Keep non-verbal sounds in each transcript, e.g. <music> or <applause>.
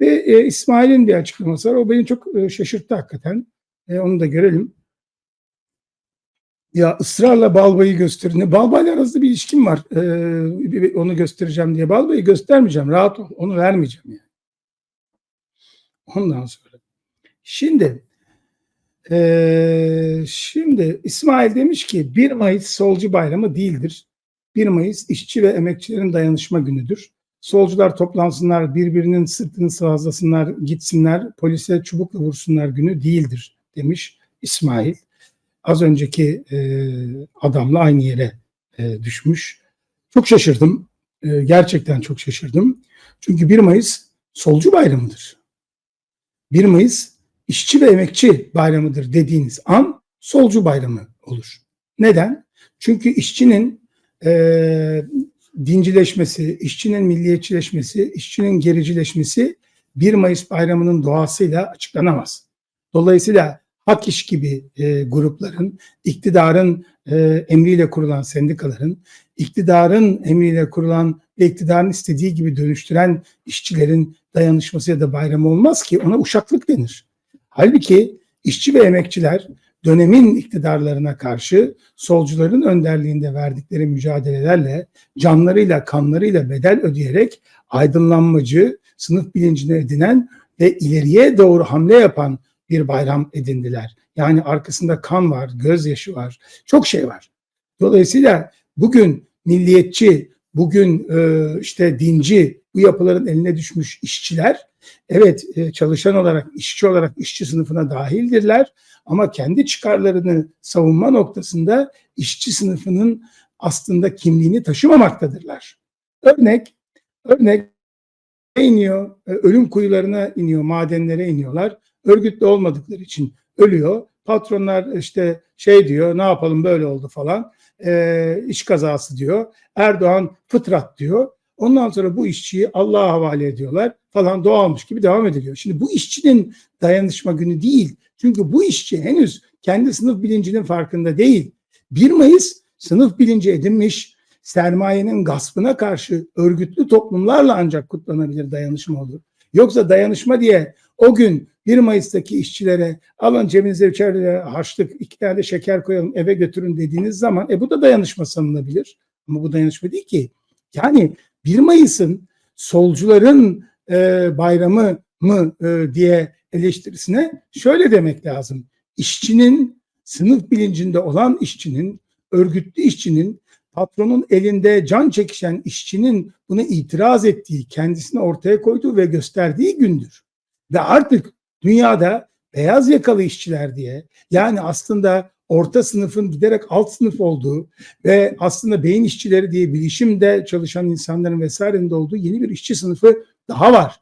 Ve e, İsmail'in bir açıklaması var. O beni çok e, şaşırttı hakikaten. E, onu da görelim. Ya ısrarla Balbay'ı gösterin. Balbay'la arasında bir ilişkim var. Ee, onu göstereceğim diye. Balbay'ı göstermeyeceğim. Rahat ol. Onu vermeyeceğim yani. Ondan sonra. Şimdi ee, şimdi İsmail demiş ki 1 Mayıs solcu bayramı değildir. 1 Mayıs işçi ve emekçilerin dayanışma günüdür. Solcular toplansınlar, birbirinin sırtını sıvazlasınlar, gitsinler, polise çubukla vursunlar günü değildir demiş İsmail az önceki e, adamla aynı yere e, düşmüş. Çok şaşırdım. E, gerçekten çok şaşırdım. Çünkü 1 Mayıs solcu bayramıdır. 1 Mayıs işçi ve emekçi bayramıdır dediğiniz an solcu bayramı olur. Neden? Çünkü işçinin e, dincileşmesi, işçinin milliyetçileşmesi, işçinin gericileşmesi 1 Mayıs bayramının doğasıyla açıklanamaz. Dolayısıyla hak iş gibi e, grupların, iktidarın e, emriyle kurulan sendikaların, iktidarın emriyle kurulan ve iktidarın istediği gibi dönüştüren işçilerin dayanışması ya da bayramı olmaz ki ona uşaklık denir. Halbuki işçi ve emekçiler dönemin iktidarlarına karşı solcuların önderliğinde verdikleri mücadelelerle canlarıyla kanlarıyla bedel ödeyerek aydınlanmacı, sınıf bilincini edinen ve ileriye doğru hamle yapan bir bayram edindiler. Yani arkasında kan var, gözyaşı var, çok şey var. Dolayısıyla bugün milliyetçi, bugün işte dinci bu yapıların eline düşmüş işçiler evet e, çalışan olarak, işçi olarak işçi sınıfına dahildirler ama kendi çıkarlarını savunma noktasında işçi sınıfının aslında kimliğini taşımamaktadırlar. Örnek, örnek iniyor, e, ölüm kuyularına iniyor, madenlere iniyorlar örgütlü olmadıkları için ölüyor. Patronlar işte şey diyor ne yapalım böyle oldu falan e, iş kazası diyor. Erdoğan fıtrat diyor. Ondan sonra bu işçiyi Allah'a havale ediyorlar falan doğalmış gibi devam ediliyor. Şimdi bu işçinin dayanışma günü değil. Çünkü bu işçi henüz kendi sınıf bilincinin farkında değil. 1 Mayıs sınıf bilinci edinmiş, sermayenin gaspına karşı örgütlü toplumlarla ancak kutlanabilir dayanışma olur. Yoksa dayanışma diye o gün 1 Mayıs'taki işçilere alın cebinize içeride harçlık iki tane şeker koyalım eve götürün dediğiniz zaman e bu da dayanışma sanılabilir. Ama bu dayanışma değil ki. Yani 1 Mayıs'ın solcuların e, bayramı mı e, diye eleştirisine şöyle demek lazım. İşçinin sınıf bilincinde olan işçinin, örgütlü işçinin patronun elinde can çekişen işçinin buna itiraz ettiği, kendisini ortaya koyduğu ve gösterdiği gündür. Ve artık dünyada beyaz yakalı işçiler diye yani aslında orta sınıfın giderek alt sınıf olduğu ve aslında beyin işçileri diye bilişimde çalışan insanların vesairenin de olduğu yeni bir işçi sınıfı daha var.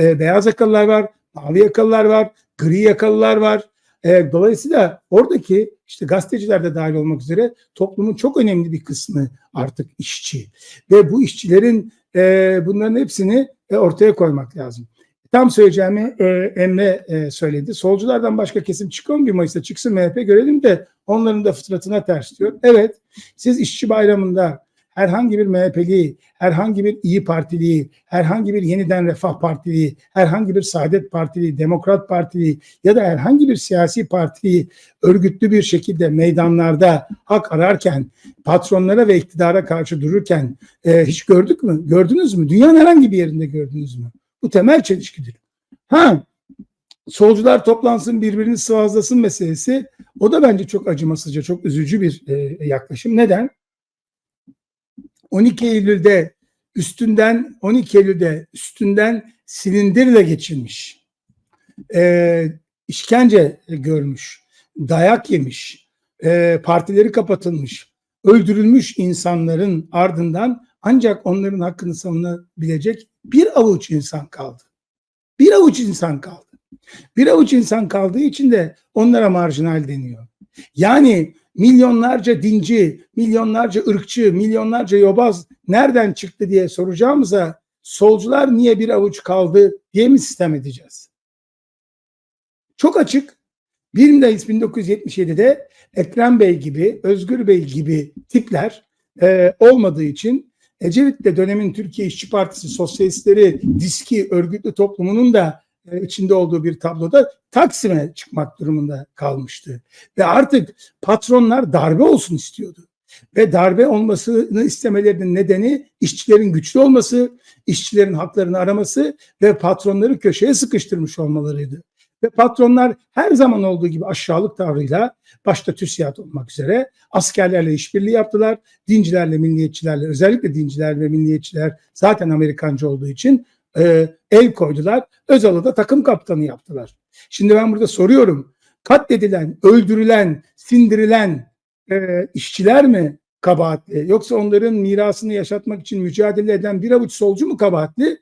E, beyaz yakalılar var, mavi yakalılar var, gri yakalılar var. E, dolayısıyla oradaki işte gazeteciler de dahil olmak üzere toplumun çok önemli bir kısmı artık işçi. Ve bu işçilerin e, bunların hepsini e, ortaya koymak lazım. Tam söyleyeceğimi e, Emre e, söyledi. Solculardan başka kesim çıkıyor mu bir Mayıs'ta çıksın MHP görelim de onların da fıtratına ters diyor. Evet siz işçi bayramında herhangi bir MHP'li, herhangi bir İyi Partili, herhangi bir Yeniden Refah Partili, herhangi bir Saadet Partili, Demokrat Partili ya da herhangi bir siyasi partili örgütlü bir şekilde meydanlarda hak ararken, patronlara ve iktidara karşı dururken e, hiç gördük mü? Gördünüz mü? Dünyanın herhangi bir yerinde gördünüz mü? Bu temel çelişkidir. Ha, solcular toplansın birbirini sıvazlasın meselesi o da bence çok acımasızca, çok üzücü bir e, yaklaşım. Neden? 12 Eylül'de üstünden 12 Eylül'de üstünden silindirle geçilmiş. E, işkence görmüş, dayak yemiş, e, partileri kapatılmış, öldürülmüş insanların ardından ancak onların hakkını savunabilecek bir avuç insan kaldı. Bir avuç insan kaldı. Bir avuç insan kaldığı için de onlara marjinal deniyor. Yani milyonlarca dinci, milyonlarca ırkçı, milyonlarca yobaz nereden çıktı diye soracağımıza solcular niye bir avuç kaldı diye mi sistem edeceğiz? Çok açık. 1 Mayıs 1977'de Ekrem Bey gibi, Özgür Bey gibi tipler e, olmadığı için Ecevit de dönemin Türkiye İşçi Partisi, sosyalistleri, diski, örgütlü toplumunun da e, içinde olduğu bir tabloda Taksim'e çıkmak durumunda kalmıştı. Ve artık patronlar darbe olsun istiyordu. Ve darbe olmasını istemelerinin nedeni işçilerin güçlü olması, işçilerin haklarını araması ve patronları köşeye sıkıştırmış olmalarıydı. Ve patronlar her zaman olduğu gibi aşağılık tavrıyla başta TÜSİAD olmak üzere askerlerle işbirliği yaptılar. Dincilerle, milliyetçilerle özellikle dinciler ve milliyetçiler zaten Amerikancı olduğu için e, el koydular. Özal'ı da takım kaptanı yaptılar. Şimdi ben burada soruyorum. Katledilen, öldürülen, sindirilen e, işçiler mi kabahatli? Yoksa onların mirasını yaşatmak için mücadele eden bir avuç solcu mu kabahatli?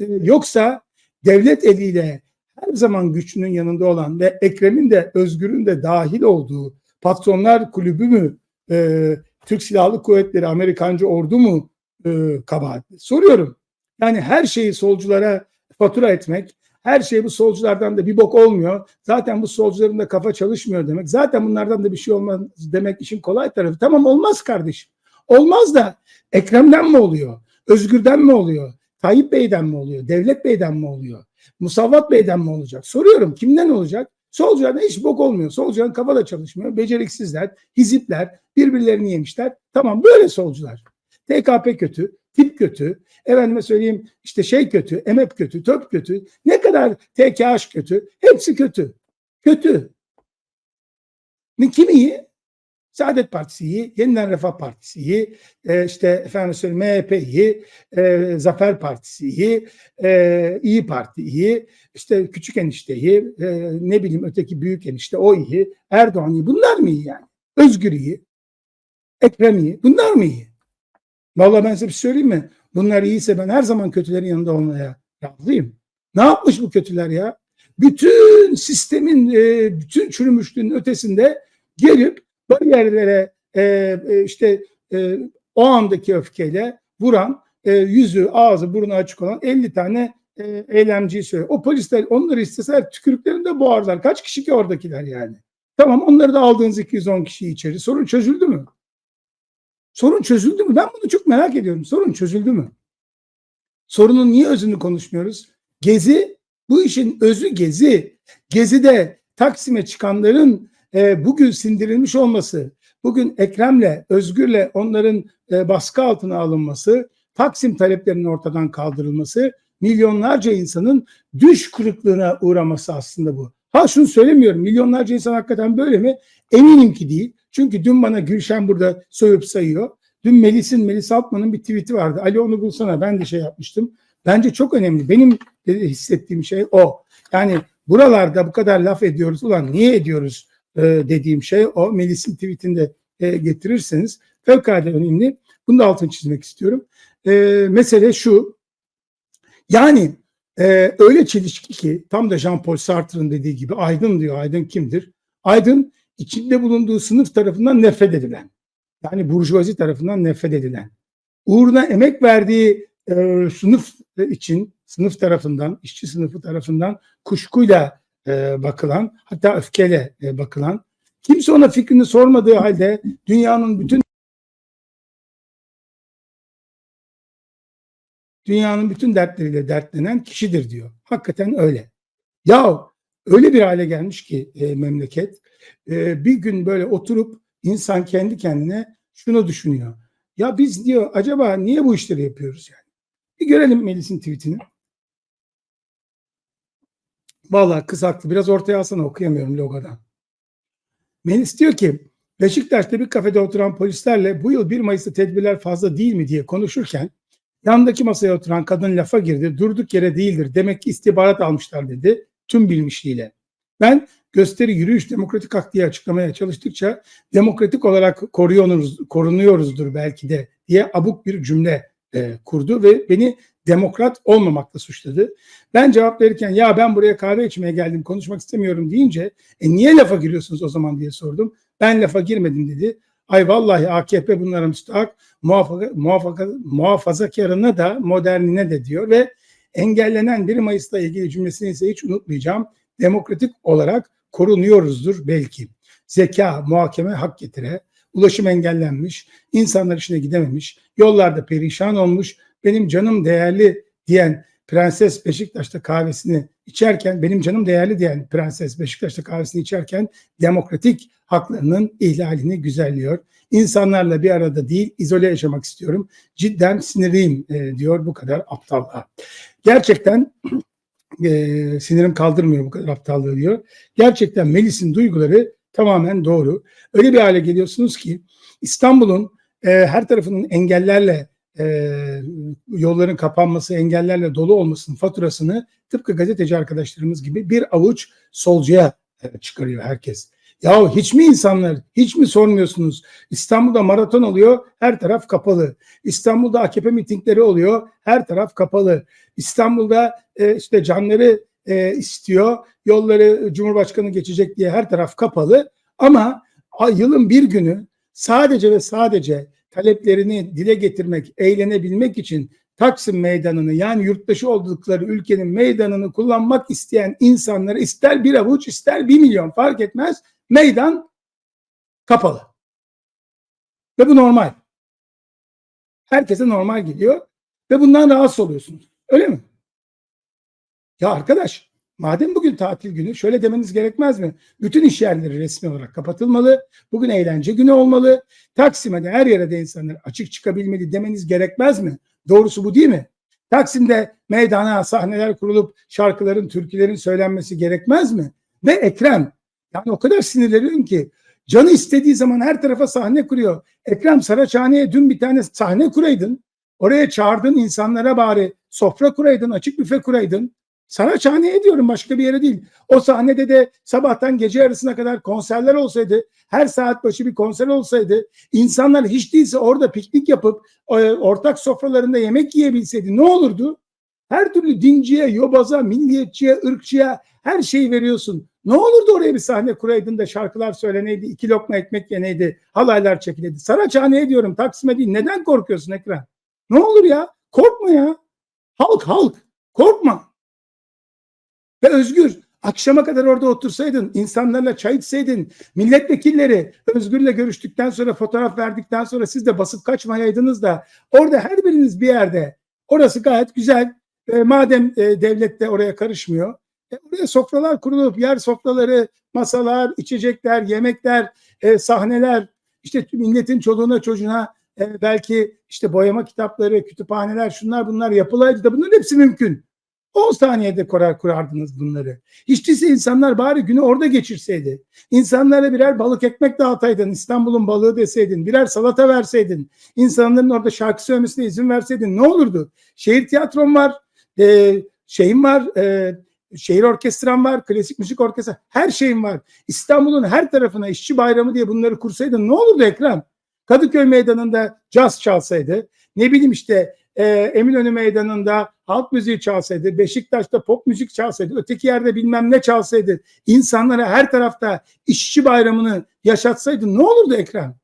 E, yoksa devlet eliyle her zaman güçlünün yanında olan ve Ekrem'in de Özgür'ün de dahil olduğu patronlar kulübü mü e, Türk Silahlı Kuvvetleri Amerikancı ordu mu e, kabahatli? Soruyorum. Yani her şeyi solculara fatura etmek, her şey bu solculardan da bir bok olmuyor. Zaten bu solcuların da kafa çalışmıyor demek. Zaten bunlardan da bir şey olmaz demek işin kolay tarafı. Tamam olmaz kardeşim. Olmaz da Ekrem'den mi oluyor? Özgür'den mi oluyor? Tayyip Bey'den mi oluyor? Devlet Bey'den mi oluyor? Musavvat Bey'den mi olacak? Soruyorum kimden olacak? Solculardan hiç bok olmuyor. Solcuların kafa da çalışmıyor. Beceriksizler, hizipler, birbirlerini yemişler. Tamam böyle solcular. TKP kötü, tip kötü, efendime söyleyeyim işte şey kötü, EMEP kötü, TÖP kötü, ne kadar TKH kötü, hepsi kötü. Kötü. Kim iyi? Saadet Partisi iyi, Yeniden Refah Partisi iyi, e, işte efendim söyleyeyim MHP iyi, e, Zafer Partisi iyi, e, İyi Parti iyi, işte Küçük Enişte iyi, e, ne bileyim öteki Büyük Enişte o iyi, Erdoğan iyi. Bunlar mı iyi yani? Özgür iyi, Ekrem iyi. Bunlar mı iyi? Vallahi ben size bir şey söyleyeyim mi? Bunlar iyiyse ben her zaman kötülerin yanında olmaya razıyım. Ne yapmış bu kötüler ya? Bütün sistemin, e, bütün çürümüşlüğün ötesinde gelip bariyerlere e, e, işte e, o andaki öfkeyle vuran e, yüzü, ağzı, burnu açık olan 50 tane e, eylemciyi söylüyor. O polisler onları isteseler tükürüklerinde boğarlar. Kaç kişi ki oradakiler yani? Tamam onları da aldığınız 210 kişi içeri. Sorun çözüldü mü? Sorun çözüldü mü? Ben bunu çok merak ediyorum. Sorun çözüldü mü? Sorunun niye özünü konuşmuyoruz? Gezi, bu işin özü gezi. Gezi'de Taksim'e çıkanların e, bugün sindirilmiş olması, bugün Ekrem'le, Özgür'le onların e, baskı altına alınması, Taksim taleplerinin ortadan kaldırılması, milyonlarca insanın düş kırıklığına uğraması aslında bu. Ha şunu söylemiyorum, milyonlarca insan hakikaten böyle mi? Eminim ki değil. Çünkü dün bana Gülşen burada sövüp sayıyor. Dün Melis'in, Melis Altman'ın bir tweet'i vardı. Ali onu bulsana ben de şey yapmıştım. Bence çok önemli. Benim hissettiğim şey o. Yani buralarda bu kadar laf ediyoruz. Ulan niye ediyoruz e, dediğim şey o. Melis'in tweetinde e, getirirseniz fevkalade önemli. Bunu da altını çizmek istiyorum. E, mesele şu. Yani e, öyle çelişki ki tam da Jean-Paul Sartre'ın dediği gibi aydın diyor. Aydın kimdir? Aydın içinde bulunduğu sınıf tarafından nefret edilen. Yani burjuvazi tarafından nefret edilen. Uğruna emek verdiği e, sınıf için sınıf tarafından, işçi sınıfı tarafından kuşkuyla e, bakılan, hatta öfkeyle e, bakılan, kimse ona fikrini sormadığı halde dünyanın bütün dünyanın bütün dertleriyle dertlenen kişidir diyor. Hakikaten öyle. Ya öyle bir hale gelmiş ki e, memleket e, bir gün böyle oturup insan kendi kendine şunu düşünüyor. Ya biz diyor acaba niye bu işleri yapıyoruz yani? Bir görelim Melis'in tweetini. Vallahi kız haklı. Biraz ortaya alsana okuyamıyorum logodan. Melis diyor ki Beşiktaş'ta bir kafede oturan polislerle bu yıl 1 Mayıs'ta tedbirler fazla değil mi diye konuşurken yandaki masaya oturan kadın lafa girdi. Durduk yere değildir. Demek ki istihbarat almışlar dedi tüm bilmişliğiyle. Ben gösteri yürüyüş demokratik hak diye açıklamaya çalıştıkça demokratik olarak koruyoruz, korunuyoruzdur belki de diye abuk bir cümle e, kurdu ve beni demokrat olmamakla suçladı. Ben cevap verirken ya ben buraya kahve içmeye geldim konuşmak istemiyorum deyince e niye lafa giriyorsunuz o zaman diye sordum. Ben lafa girmedim dedi. Ay vallahi AKP bunlara müstahak muhafaza, muhafaza, muhafazakarına da modernine de diyor ve engellenen 1 Mayıs'la ilgili cümlesini ise hiç unutmayacağım. Demokratik olarak korunuyoruzdur belki. Zeka, muhakeme, hak getire. ulaşım engellenmiş, insanlar işine gidememiş, yollarda perişan olmuş, benim canım değerli diyen Prenses Beşiktaş'ta kahvesini içerken, benim canım değerli diyen Prenses Beşiktaş'ta kahvesini içerken demokratik haklarının ihlalini güzelliyor. İnsanlarla bir arada değil, izole yaşamak istiyorum. Cidden sinirliyim e, diyor bu kadar aptallığa. Gerçekten <clears throat> e, sinirim kaldırmıyor bu kadar aptallığı diyor. Gerçekten Melis'in duyguları tamamen doğru. Öyle bir hale geliyorsunuz ki İstanbul'un e, her tarafının engellerle e, yolların kapanması, engellerle dolu olmasının faturasını tıpkı gazeteci arkadaşlarımız gibi bir avuç solcuya e, çıkarıyor herkes. Yahu hiç mi insanlar, hiç mi sormuyorsunuz? İstanbul'da maraton oluyor, her taraf kapalı. İstanbul'da AKP mitingleri oluyor, her taraf kapalı. İstanbul'da e, işte canları e, istiyor, yolları Cumhurbaşkanı geçecek diye her taraf kapalı. Ama yılın bir günü sadece ve sadece taleplerini dile getirmek, eğlenebilmek için Taksim meydanını yani yurttaşı oldukları ülkenin meydanını kullanmak isteyen insanları ister bir avuç ister bir milyon fark etmez meydan kapalı. Ve bu normal. Herkese normal geliyor ve bundan rahatsız oluyorsunuz. Öyle mi? Ya arkadaş madem bugün tatil günü şöyle demeniz gerekmez mi? Bütün iş yerleri resmi olarak kapatılmalı. Bugün eğlence günü olmalı. Taksim'e de her yere de insanlar açık çıkabilmeli demeniz gerekmez mi? Doğrusu bu değil mi? Taksim'de meydana sahneler kurulup şarkıların, türkülerin söylenmesi gerekmez mi? Ve Ekrem yani o kadar sinirleniyorum ki canı istediği zaman her tarafa sahne kuruyor. Ekrem Saraçhane'ye dün bir tane sahne kuraydın. Oraya çağırdın insanlara bari sofra kuraydın, açık büfe kuraydın. Saraçhane'ye diyorum başka bir yere değil. O sahnede de sabahtan gece yarısına kadar konserler olsaydı, her saat başı bir konser olsaydı, insanlar hiç değilse orada piknik yapıp e, ortak sofralarında yemek yiyebilseydi ne olurdu? Her türlü dinciye, yobaza, milliyetçiye, ırkçıya her şeyi veriyorsun. Ne olurdu oraya bir sahne kuraydın da şarkılar söyleneydi, iki lokma ekmek yeneydi, halaylar çekileydi. Saraçhane'ye diyorum, Taksim'e değil. Neden korkuyorsun Ekrem? Ne olur ya? Korkma ya. Halk halk. Korkma. Ve Özgür akşama kadar orada otursaydın, insanlarla çay içseydin, milletvekilleri Özgür'le görüştükten sonra fotoğraf verdikten sonra siz de basıp kaçmayaydınız da orada her biriniz bir yerde. Orası gayet güzel. E, madem e, devlet de oraya karışmıyor. E, oraya sofralar kurulup yer sofraları, masalar, içecekler, yemekler, e, sahneler, işte milletin çoluğuna çocuğuna e, belki işte boyama kitapları, kütüphaneler, şunlar bunlar yapılaydı da bunların hepsi mümkün. 10 saniyede kurar kurardınız bunları. Hiç değilse insanlar bari günü orada geçirseydi. İnsanlara birer balık ekmek dağıtaydın. İstanbul'un balığı deseydin. Birer salata verseydin. İnsanların orada şarkı söylemesine izin verseydin. Ne olurdu? Şehir tiyatrom var. E, şeyim var. E, şehir orkestram var. Klasik müzik orkestra. Her şeyim var. İstanbul'un her tarafına işçi bayramı diye bunları kursaydın. Ne olurdu Ekrem? Kadıköy meydanında caz çalsaydı. Ne bileyim işte e, Eminönü Meydanı'nda halk müziği çalsaydı, Beşiktaş'ta pop müzik çalsaydı, öteki yerde bilmem ne çalsaydı, insanlara her tarafta işçi bayramını yaşatsaydı ne olurdu Ekrem?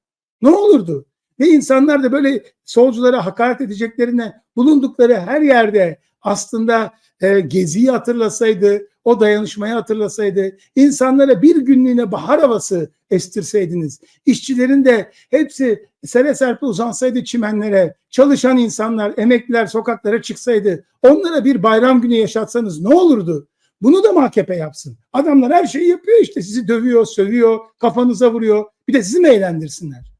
Ne olurdu? Ve insanlar da böyle solculara hakaret edeceklerine bulundukları her yerde aslında e, geziyi hatırlasaydı, o dayanışmayı hatırlasaydı, insanlara bir günlüğüne bahar havası estirseydiniz, işçilerin de hepsi sere serpe uzansaydı çimenlere, çalışan insanlar, emekliler sokaklara çıksaydı, onlara bir bayram günü yaşatsanız ne olurdu? Bunu da AKP yapsın. Adamlar her şeyi yapıyor işte sizi dövüyor, sövüyor, kafanıza vuruyor. Bir de sizi mi eğlendirsinler?